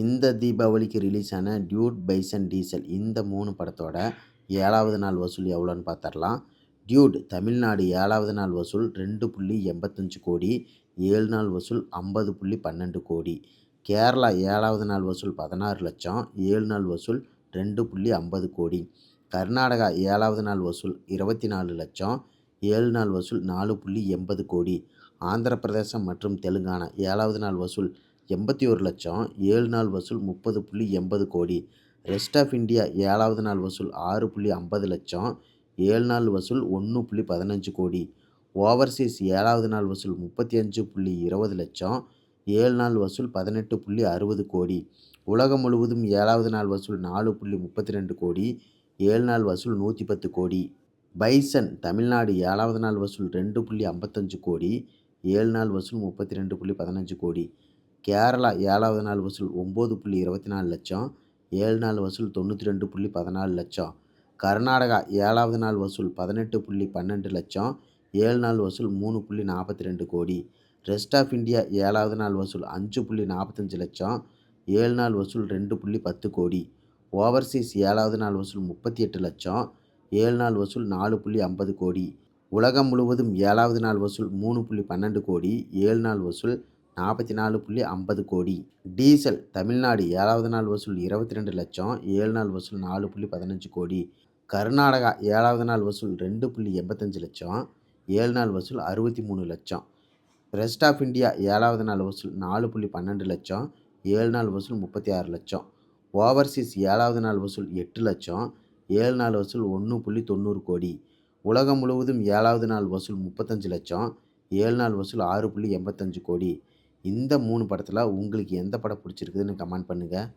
இந்த தீபாவளிக்கு ரிலீஸ் ஆன டியூட் பைசன் டீசல் இந்த மூணு படத்தோட ஏழாவது நாள் வசூல் எவ்வளோன்னு பார்த்துடலாம். டியூட் தமிழ்நாடு ஏழாவது நாள் வசூல் ரெண்டு புள்ளி எண்பத்தஞ்சு கோடி ஏழு நாள் வசூல் ஐம்பது புள்ளி பன்னெண்டு கோடி. கேரளா ஏழாவது நாள் வசூல் பதினாறு லட்சம் ஏழு நாள் வசூல் ரெண்டு புள்ளி ஐம்பது கோடி. கர்நாடகா ஏழாவது நாள் வசூல் இருபத்தி நாலு லட்சம் ஏழு நாள் வசூல் நாலு புள்ளி எண்பது கோடி. ஆந்திர பிரதேசம் மற்றும் தெலுங்கானா ஏழாவது நாள் வசூல் எண்பத்தி ஒரு லட்சம் ஏழு நாள் வசூல் முப்பது புள்ளி எண்பது கோடி. ரெஸ்ட் ஆஃப் இந்தியா ஏழாவது நாள் வசூல் ஆறு புள்ளி ஐம்பது லட்சம் ஏழு நாள் வசூல் ஒன்று புள்ளி பதினஞ்சு கோடி. ஓவர்சீஸ் ஏழாவது நாள் வசூல் முப்பத்தி அஞ்சு புள்ளி இருபது லட்சம் ஏழு நாள் வசூல் பதினெட்டு புள்ளி அறுபது கோடி. உலகம் முழுவதும் ஏழாவது நாள் வசூல் நாலு புள்ளி முப்பத்தி ரெண்டு கோடி ஏழு நாள் வசூல் நூற்றி பத்து கோடி. பைசன் தமிழ்நாடு ஏழாவது நாள் வசூல் ரெண்டு புள்ளி ஐம்பத்தஞ்சு கோடி ஏழு நாள் வசூல் முப்பத்தி ரெண்டு புள்ளி பதினஞ்சு கோடி. கேரளா ஏழாவது நாள் வசூல் ஒம்பது புள்ளி இருபத்தி நாலு லட்சம் ஏழு நாள் வசூல் தொண்ணூற்றி ரெண்டு புள்ளி பதினாலு லட்சம் கர்நாடகா ஏழாவது நாள் வசூல் பதினெட்டு புள்ளி பன்னெண்டு லட்சம் ஏழு நாள் வசூல் மூணு புள்ளி நாற்பத்தி ரெண்டு கோடி ரெஸ்ட் ஆஃப் இந்தியா ஏழாவது நாள் வசூல் அஞ்சு புள்ளி நாற்பத்தஞ்சு லட்சம் ஏழு நாள் வசூல் ரெண்டு புள்ளி பத்து கோடி ஓவர்சீஸ் ஏழாவது நாள் வசூல் முப்பத்தி எட்டு லட்சம் ஏழு நாள் வசூல் நாலு புள்ளி ஐம்பது கோடி உலகம் முழுவதும் ஏழாவது நாள் வசூல் மூணு புள்ளி பன்னெண்டு கோடி ஏழு நாள் வசூல் நாற்பத்தி நாலு புள்ளி ஐம்பது கோடி டீசல் தமிழ்நாடு ஏழாவது நாள் வசூல் இருபத்தி ரெண்டு லட்சம் ஏழு நாள் வசூல் நாலு புள்ளி பதினஞ்சு கோடி கர்நாடகா ஏழாவது நாள் வசூல் ரெண்டு புள்ளி எண்பத்தஞ்சு லட்சம் ஏழு நாள் வசூல் அறுபத்தி மூணு லட்சம் ரெஸ்ட் ஆஃப் இந்தியா ஏழாவது நாள் வசூல் நாலு புள்ளி பன்னெண்டு லட்சம் ஏழு நாள் வசூல் முப்பத்தி ஆறு லட்சம் ஓவர்சீஸ் ஏழாவது நாள் வசூல் எட்டு லட்சம் ஏழு நாள் வசூல் ஒன்று புள்ளி தொண்ணூறு கோடி உலகம் முழுவதும் ஏழாவது நாள் வசூல் முப்பத்தஞ்சு லட்சம் ஏழு நாள் வசூல் ஆறு புள்ளி எண்பத்தஞ்சு கோடி இந்த மூணு படத்தில் உங்களுக்கு எந்த படம் பிடிச்சிருக்குதுன்னு கமெண்ட் பண்ணுங்கள்